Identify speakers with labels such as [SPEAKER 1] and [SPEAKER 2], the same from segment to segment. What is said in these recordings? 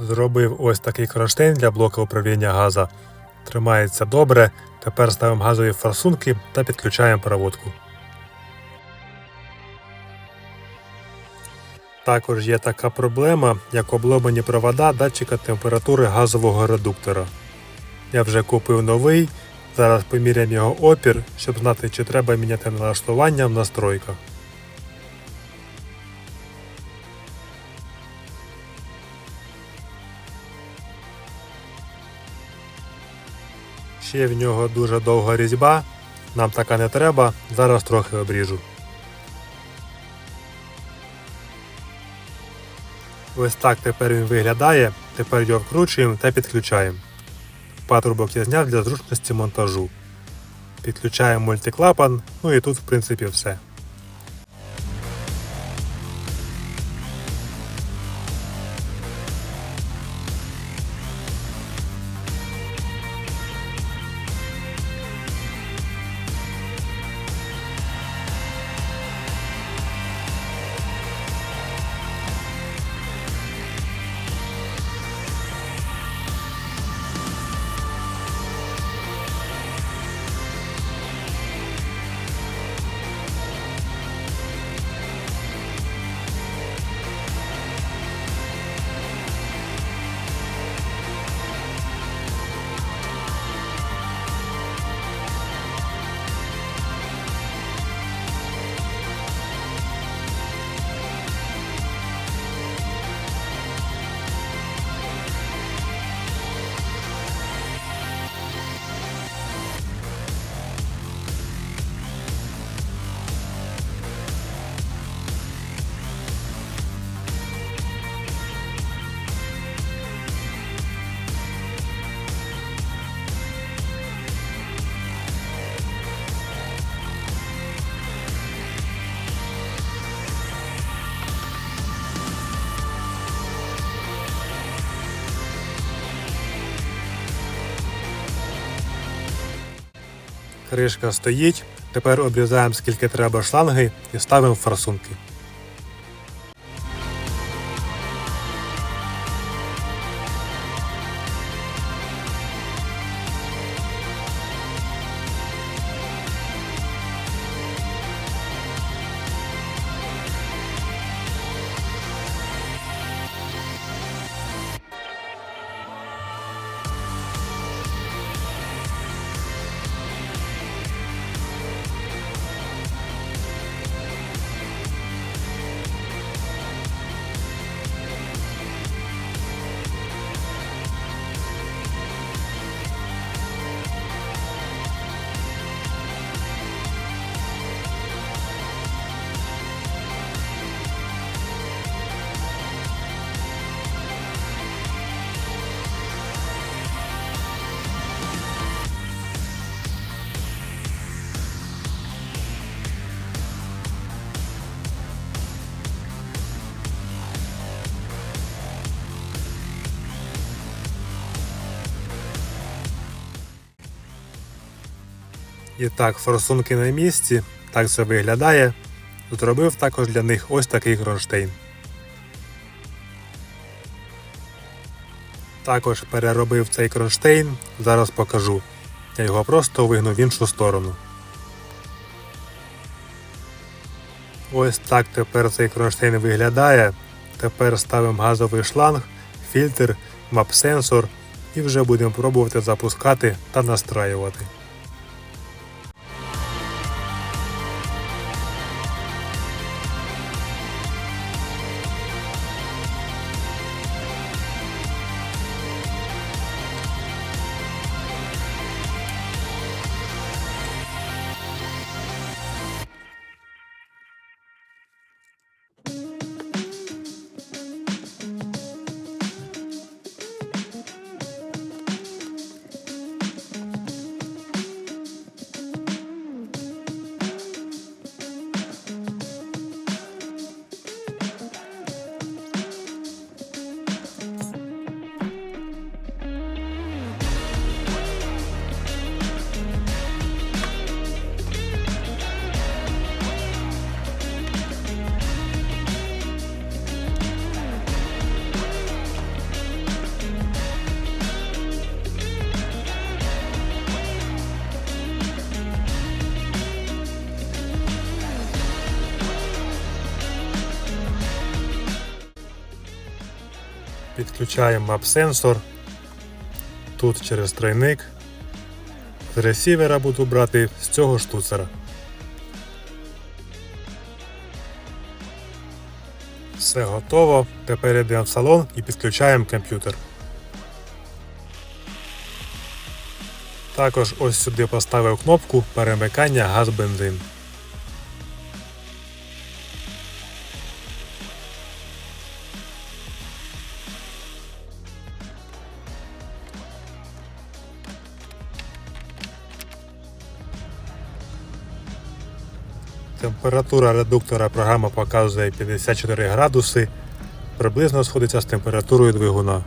[SPEAKER 1] Зробив ось такий кронштейн для блока управління газа. Тримається добре. Тепер ставимо газові форсунки та підключаємо проводку. Також є така проблема, як обломані провода датчика температури газового редуктора. Я вже купив новий, зараз поміряємо його опір, щоб знати, чи треба міняти налаштування в настройках. Ще в нього дуже довга різьба, нам така не треба, зараз трохи обріжу. Ось так тепер він виглядає, тепер його вкручуємо та підключаємо. Патрубок я зняв для зручності монтажу. Підключаємо мультиклапан, ну і тут в принципі все. Кришка стоїть. Тепер обрізаємо скільки треба шланги і ставимо форсунки. І так, форсунки на місці, так це виглядає. Зробив також для них ось такий кронштейн. Також переробив цей кронштейн, зараз покажу. Я його просто вигнув в іншу сторону. Ось так тепер цей кронштейн виглядає. Тепер ставимо газовий шланг, фільтр, мап-сенсор і вже будемо пробувати запускати та настраювати. Підключаємо мап-сенсор. Тут через тройник. З ресівера буду брати з цього штуцера. Все готово. Тепер йдемо в салон і підключаємо комп'ютер. Також ось сюди поставив кнопку перемикання газ-бензин. Температура редуктора програма показує 54 градуси, приблизно сходиться з температурою двигуна.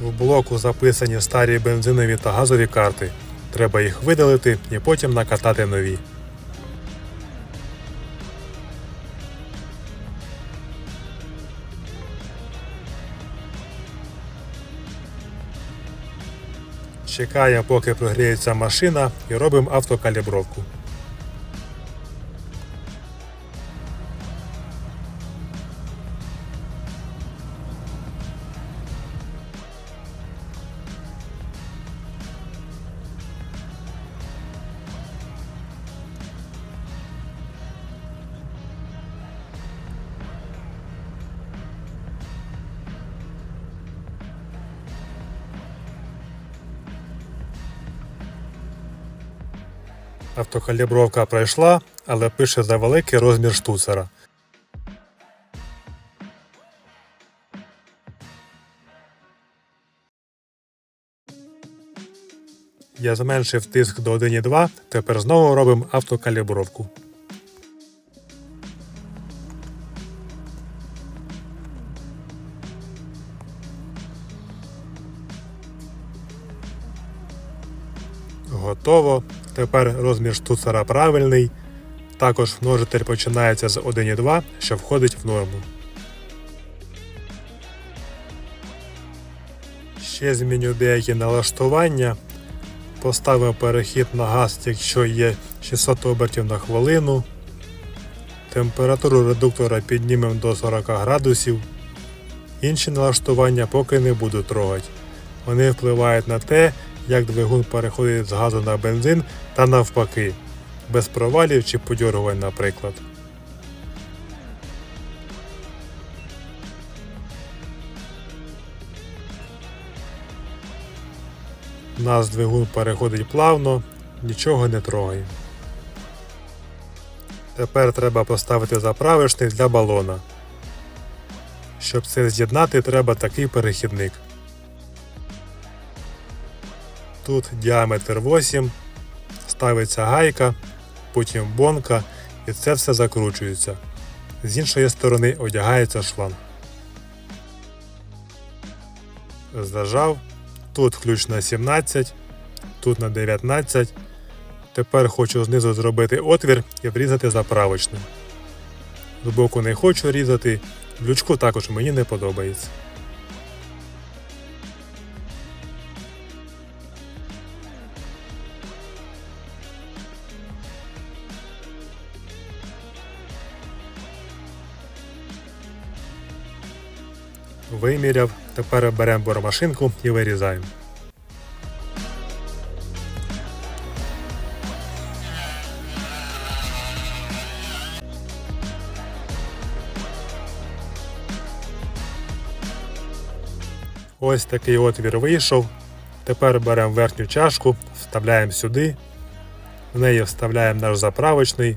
[SPEAKER 1] В блоку записані старі бензинові та газові карти. Треба їх видалити і потім накатати нові. Чекаємо, поки прогріється машина і робимо автокалібровку. Автокалібровка пройшла, але пише за великий розмір штуцера. Я зменшив тиск до 1,2, тепер знову робимо автокалібровку. Готово. Тепер розмір штуцера правильний. Також множитель починається з 1,2, що входить в норму. Ще зміню деякі налаштування. Поставив перехід на газ, якщо є 600 обертів на хвилину. Температуру редуктора піднімемо до 40 градусів. Інші налаштування поки не буду трогати. Вони впливають на те, як двигун переходить з газу на бензин та навпаки, без провалів чи подьоргувань, наприклад. У нас двигун переходить плавно, нічого не трогає. Тепер треба поставити заправочник для балона. Щоб це з'єднати, треба такий перехідник. Тут діаметр 8, ставиться гайка, потім бонка і це все закручується. З іншої сторони одягається шланг. Зажав. Тут ключ на 17, тут на 19. Тепер хочу знизу зробити отвір і врізати заправочним. Збоку не хочу різати, лючку також мені не подобається. Виміряв, тепер беремо бормашинку і вирізаємо. Ось такий отвір вийшов. Тепер беремо верхню чашку, вставляємо сюди, в неї вставляємо наш заправочний,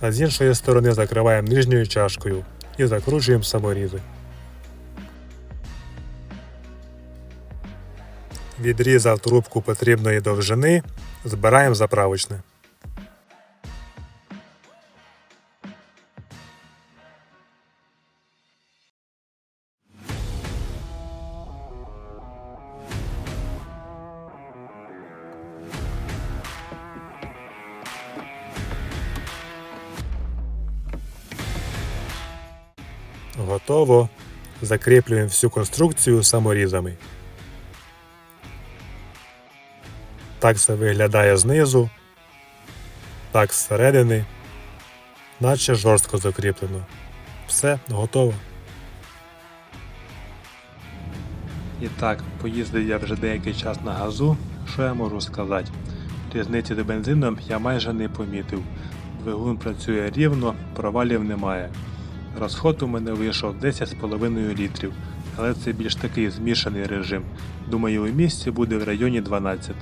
[SPEAKER 1] а з іншої сторони закриваємо нижньою чашкою і закручуємо саморізи. Відрізав трубку потрібної довжини, збираємо заправочне. Готово. Закріплюємо всю конструкцію саморізами. Так це виглядає знизу, так зсередини. наче жорстко закріплено. Все, готово. І так, поїздив я вже деякий час на газу. Що я можу сказати? Різниці з бензином я майже не помітив. Двигун працює рівно, провалів немає. Розход у мене вийшов 10,5 літрів, але це більш такий змішаний режим. Думаю, у місці буде в районі 12.